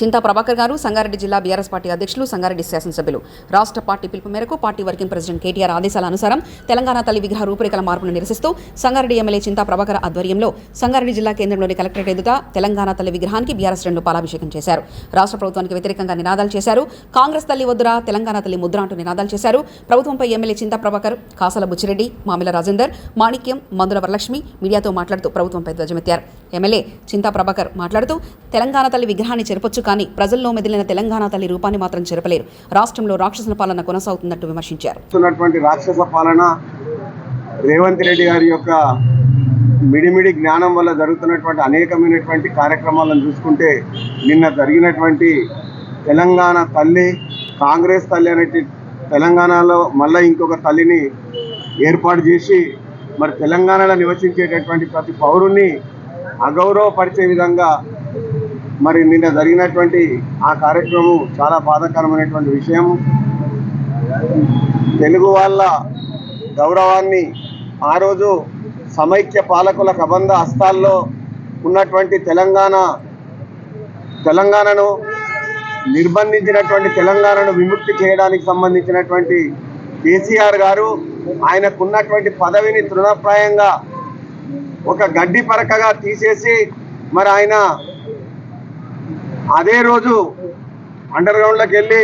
చింతా ప్రభాకర్ గారు సంగారెడ్డి జిల్లా BRS party అధ్యక్షులు సంగారెడ్డి శాసనసభ్యులు. రాష్ట్ర పార్టీ పిలుపు మేరకు పార్టీ వర్కింగ్ ప్రెసిడెంట్ కేటీఆర్ ఆదేశాల అనుసారం తెలంగాణ తల్లి విగ్రహ రూపురేఖల మార్పును నిరసిస్తూ సంగారెడ్డి ఎమ్మెల్యే చింతా ప్రభాకర్ ఆధ్వర్యంలో సంగారెడ్డి జిల్లా కేంద్రంలోని కలెక్టరేట్ ఎదుట తెలంగాణ తల్లి విగ్రహానికి బీఆర్ఎస్ రెండు పాలాభిషేకం చేశారు. రాష్ట్ర ప్రభుత్వానికి వ్యతిరేకంగా నినాదాలు చేశారు. కాంగ్రెస్ తల్లి వద్దురా తెలంగాణ తల్లి ముద్ర అంటూ నినాదాలు చేశారు. ప్రభుత్వంపై ఎమ్మెల్యే చింతా ప్రభాకర్ కాసల బుచ్చిరెడ్డి మామిల రాజేందర్ మాణిక్యం మందుల వరలక్ష్మి మీడియాతో మాట్లాడుతూ ప్రభుత్వంపై ధ్వజమెత్తారు. ఎమ్మెల్యే చింతా ప్రభాకర్ మాట్లాడుతూ తెలంగాణ తల్లి విగ్రహాన్ని చెరపొచ్చు కానీ ప్రజల్లో మెదిలిన తెలంగాణ తల్లి రూపాన్ని మాత్రం చెరపలేరు. రాష్ట్రంలో రాక్షసుల పాలన కొనసాగుతున్నట్టు విమర్శించారు. రాక్షస పాలన రేవంత్ రెడ్డి గారి యొక్క మిడిమిడి జ్ఞానం వల్ల జరుగుతున్నటువంటి అనేకమైనటువంటి కార్యక్రమాలను చూసుకుంటే నిన్న జరిగినటువంటి తెలంగాణ తల్లి కాంగ్రెస్ తల్లి అనేటి తెలంగాణలో మళ్ళీ ఇంకొక తల్లిని ఏర్పాటు చేసి మరి తెలంగాణలో నివసించేటటువంటి ప్రతి పౌరుణ్ణి అగౌరవపరిచే విధంగా మరి నిన్న జరిగినటువంటి ఆ కార్యక్రమం చాలా బాధాకరమైనటువంటి విషయం తెలుగు వాళ్ళ గౌరవాన్ని ఆ రోజు సమైక్య పాలకుల కబంధ హస్తాల్లో ఉన్నటువంటి తెలంగాణ తెలంగాణను నిర్బంధించినటువంటి తెలంగాణను విముక్తి చేయడానికి సంబంధించినటువంటి కేసీఆర్ గారు ఆయనకున్నటువంటి పదవిని తృణప్రాయంగా ఒక గడ్డి పరకగా తీసేసి మరి ఆయన అదే రోజు అండర్ గ్రౌండ్లోకి వెళ్ళి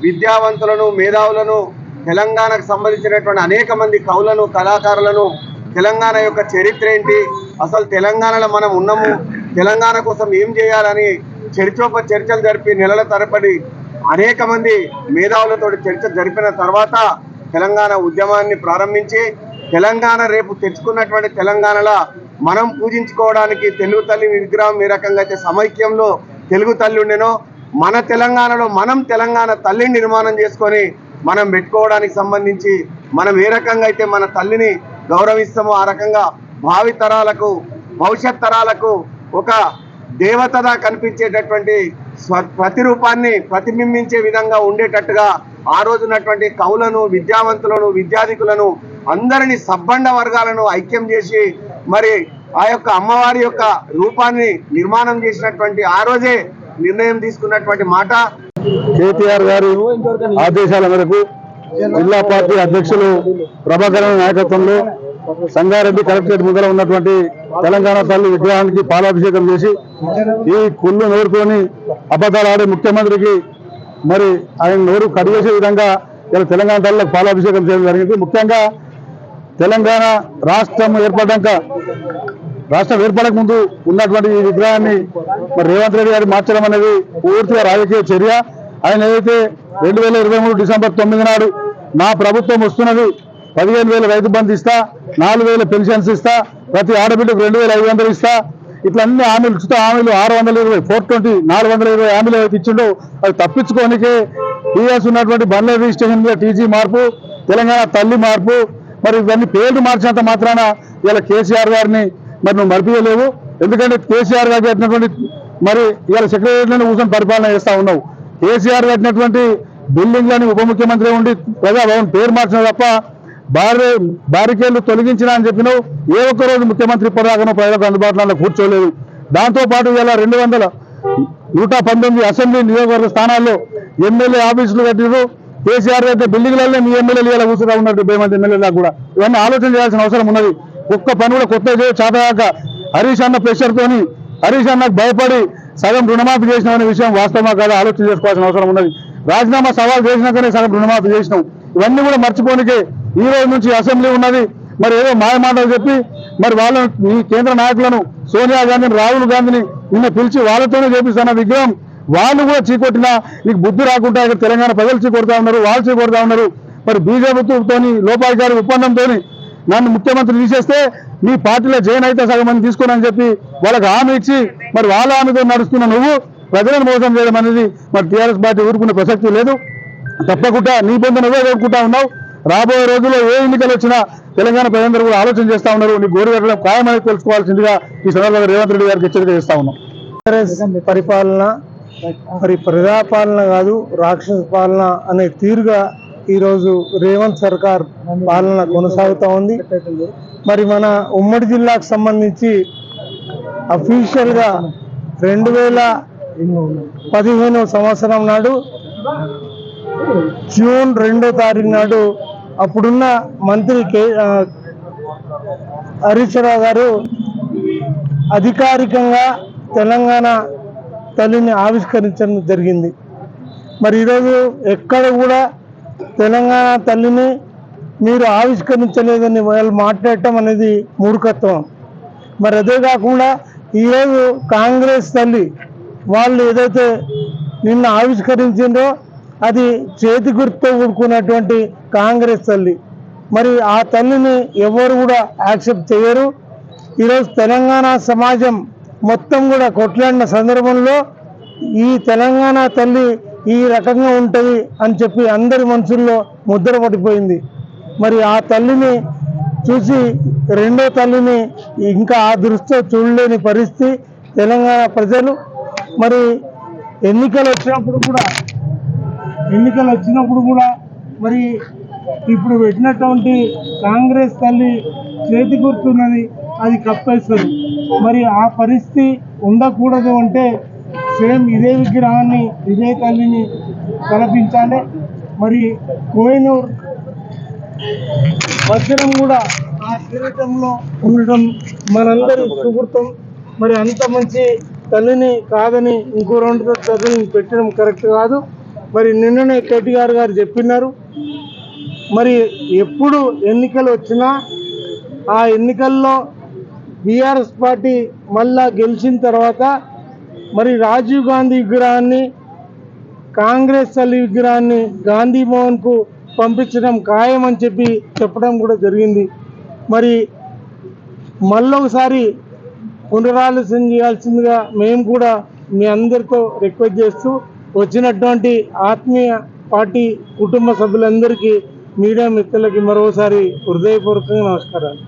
విద్యావంతులను మేధావులను తెలంగాణకు సంబంధించినటువంటి అనేక మంది కవులను కళాకారులను తెలంగాణ యొక్క చరిత్ర ఏంటి? అసలు తెలంగాణలో మనం ఉన్నాము? తెలంగాణ కోసం ఏం చేయాలని చర్చోప చర్చలు జరిపి నెలల తరబడి అనేక మంది మేధావులతో చర్చ జరిపిన తర్వాత తెలంగాణ ఉద్యమాన్ని ప్రారంభించి తెలంగాణ రేపు తెచ్చుకున్నటువంటి తెలంగాణలో మనం పూజించుకోవడానికి తెలుగు తల్లి విగ్రహం ఏ రకంగా అయితే సమైక్యంలో తెలుగు తల్లిండెనో మన తెలంగాణలో మనం తెలంగాణ తల్లిని నిర్మాణం చేసుకొని మనం పెట్టుకోవడానికి సంబంధించి మనం ఏ రకంగా అయితే మన తల్లిని గౌరవిస్తామో ఆ రకంగా భావి తరాలకు భవిష్యత్ తరాలకు ఒక దేవతగా కనిపించేటటువంటి స్వ- ప్రతిరూపాన్ని ప్రతిబింబించే విధంగా ఉండేటట్టుగా ఆ రోజున్నటువంటి కవులను విద్యావంతులను విద్యాధికులను అందరినీ సబ్బండ వర్గాలను ఐక్యం చేసి మరి ఆ యొక్క అమ్మవారి యొక్క రూపాన్ని నిర్మాణం చేసినటువంటి ఆ రోజే నిర్ణయం తీసుకున్నటువంటి మాట. కేటీఆర్ గారి ఆదేశాల మేరకు జిల్లా పార్టీ అధ్యక్షులు ప్రభాకర్ నాయకత్వంలో సంగారెడ్డి కలెక్టరేట్ ముందర ఉన్నటువంటి తెలంగాణ తల్లి విగ్రహానికి పాలాభిషేకం చేసి ఈ కుళ్ళు నోరుకొని అబద్ధాలు ఆడే ముఖ్యమంత్రికి మరి ఆయన నోరు కడిగేసే విధంగా ఇలా తెలంగాణ తల్లికి పాలాభిషేకం చేయడం జరిగింది. ముఖ్యంగా తెలంగాణ రాష్ట్రం ఏర్పడ్డాక రాష్ట్రం ఏర్పడక ముందు ఉన్నటువంటి ఈ విగ్రహాన్ని మరి రేవంత్ రెడ్డి గారు మార్చడం అనేది పూర్తిగా రాజకీయ చర్య. ఆయన ఏదైతే రెండు వేల ఇరవై మూడు డిసెంబర్ తొమ్మిది నాడు నా ప్రభుత్వం వస్తున్నది పదిహేను వేల రైతు బంధు ఇస్తా నాలుగు వేల పెన్షన్స్ ఇస్తా ప్రతి ఆడబిడ్డకు రెండు వేల ఐదు వందలు ఇస్తా. ఇట్లా అన్ని హామీలు ఉచిత హామీలు ఆరు వందల ఇరవై ఫోర్ ట్వంటీ నాలుగు వందల ఇరవై హామీలు ఏవైతే ఇచ్చిండో అవి తప్పించుకోనికే టీఎస్ ఉన్నటువంటి బండ్ల రిజిస్ట్రేషన్ మీద టీజీ మార్పు తెలంగాణ తల్లి మార్పు మరి ఇవన్నీ పేర్లు మార్చినంత మాత్రాన ఇలా కేసీఆర్ గారిని మరి నువ్వు మర్పించలేవు ఎందుకంటే కేసీఆర్ గారు కట్టినటువంటి మరి ఇవాళ సెక్రటరీలను కూర్చొని పరిపాలన చేస్తా ఉన్నావు. కేసీఆర్ కట్టినటువంటి బిల్డింగ్లని ఉప ముఖ్యమంత్రి ఉండి ప్రజాభవన్ పేరు మార్చిన తప్ప బారి బారికేళ్ళు తొలగించిన అని చెప్పినావు. ఏ ఒక్క రోజు ముఖ్యమంత్రి ఇప్పటిదాకా ప్రజలకు అందుబాటులో కూర్చోలేదు. దాంతో పాటు ఇలా రెండు వందల నూట పంతొమ్మిది అసెంబ్లీ నియోజకవర్గ స్థానాల్లో ఎమ్మెల్యే ఆఫీసులు కట్టిరు కేసీఆర్ అయితే బిల్డింగ్లలో మీ ఎమ్మెల్యేలు ఇలా కూర్చుంటా ఉన్నారు. డెబ్బై మంది కూడా. ఇవన్నీ ఆలోచన చేయాల్సిన అవసరం ఉన్నది. ఒక్క పని కూడా కొత్త చేయ చేతగాక హరీష్ అన్న ప్రెషర్ తోని హరీష్ అన్నకు భయపడి సగం రుణమాఫీ చేసిన అనే విషయం వాస్తవమా కాదా ఆలోచన చేసుకోవాల్సిన అవసరం ఉన్నది. రాజీనామా సవాల్ చేసినాకనే సగం రుణమాఫీ చేసినాం. ఇవన్నీ కూడా మర్చిపోనికే ఈ రోజు నుంచి అసెంబ్లీ ఉన్నది. మరి ఏదో మాయ మాటలు చెప్పి మరి వాళ్ళను మీ కేంద్ర నాయకులను సోనియా గాంధీని రాహుల్ గాంధీని నిన్న పిలిచి వాళ్ళతోనే చేపిస్తున్న విగ్రహం? వాళ్ళు కూడా చీకొట్టినా నీకు బుద్ధి రాకుండా ఇక్కడ తెలంగాణ ప్రజలు చీకొడతా ఉన్నారు వాళ్ళు చీకొడతా ఉన్నారు. మరి బీజేపీతోని లోపాధికారి ఒప్పందంతోని నన్ను ముఖ్యమంత్రి తీసేస్తే మీ పార్టీలో జైన్ అయితే సగం మంది తీసుకోనని చెప్పి వాళ్ళకి హామీ ఇచ్చి మరి వాళ్ళ హామీతో నడుస్తున్న నువ్వు ప్రజలను మోసం చేయడం అనేది మరి టీఆర్ఎస్ పార్టీ ఊరుకునే ప్రసక్తి లేదు. తప్పకుండా నీ పొందు నువ్వే కోరుకుంటా ఉన్నావు. రాబోయే రోజుల్లో ఏ ఎన్నికలు వచ్చినా తెలంగాణ ప్రజలందరూ కూడా ఆలోచన చేస్తా ఉన్నారు. నీ గోరు కట్టడం ఖాయమని తెలుసుకోవాల్సిందిగా ఈ సందర్భంగా రేవంత్ రెడ్డి గారికి హెచ్చరిక చేస్తా ఉన్నాం. పరిపాలన మరి ప్రజాపాలన కాదు రాక్షస పాలన అనే తీరుగా ఈరోజు రేవంత్ సర్కార్ పాలన కొనసాగుతూ ఉంది. మరి మన ఉమ్మడి జిల్లాకు సంబంధించి అఫీషియల్గా రెండు వేల పదిహేను సంవత్సరం నాడు జూన్ రెండో తారీఖు నాడు అప్పుడున్న మంత్రి కే ఆ, హరీష్ రావు గారు అధికారికంగా తెలంగాణ తల్లిని ఆవిష్కరించడం జరిగింది. మరి ఈరోజు ఎక్కడ కూడా తెలంగాణ తల్లిని మీరు ఆవిష్కరించలేదని వాళ్ళు మాట్లాడటం అనేది మూర్ఖత్వం. మరి అదే కాకుండా ఈరోజు కాంగ్రెస్ తల్లి వాళ్ళు ఏదైతే నిన్న ఆవిష్కరించిందో అది చేతి గుర్తుతో ఊడుకున్నటువంటి కాంగ్రెస్ తల్లి. మరి ఆ తల్లిని ఎవరు కూడా యాక్సెప్ట్ చేయరు. ఈరోజు తెలంగాణ సమాజం మొత్తం కూడా కొట్లాడిన సందర్భంలో ఈ తెలంగాణ తల్లి ఈ రకంగా ఉంటుంది అని చెప్పి అందరి మనసుల్లో ముద్ర పడిపోయింది. మరి ఆ తల్లిని చూసి రెండో తల్లిని ఇంకా ఆ దృష్టితో చూడలేని పరిస్థితి తెలంగాణ ప్రజలు. మరి ఎన్నికలు వచ్చినప్పుడు కూడా ఎన్నికలు వచ్చినప్పుడు కూడా మరి ఇప్పుడు పెట్టినటువంటి కాంగ్రెస్ తల్లి చేతి గుర్తున్నది అది కప్పేస్తుంది మరి ఆ పరిస్థితి ఉండకూడదు అంటే సేమ్ ఇదే విగ్రహాన్ని ఇదే తల్లిని తలపించాలి. మరి కోహినూర్ వజ్రం కూడా ఆ కిరీటంలో ఉండటం మనందరి సుహృతం మరి అంత మంచి తల్లిని కాదని ఇంకో రెండు తల్లిని పెట్టడం కరెక్ట్ కాదు. మరి నిన్ననే కేటీఆర్ గారు చెప్పినారు. మరి ఎప్పుడు ఎన్నికలు వచ్చినా ఆ ఎన్నికల్లో బీఆర్ఎస్ పార్టీ మళ్ళా గెలిచిన తర్వాత మరి రాజీవ్ గాంధీ విగ్రహాన్ని కాంగ్రెస్ తల్లి విగ్రహాన్ని గాంధీ భవన్కు పంపించడం ఖాయం అని చెప్పి చెప్పడం కూడా జరిగింది. మరి మళ్ళొకసారి పునరాలోచన చేయాల్సిందిగా మేము కూడా మీ అందరితో రిక్వెస్ట్ చేస్తూ వచ్చినటువంటి ఆత్మీయ పార్టీ కుటుంబ సభ్యులందరికీ మీడియా మిత్రులకి మరోసారి హృదయపూర్వకంగా నమస్కారాలు.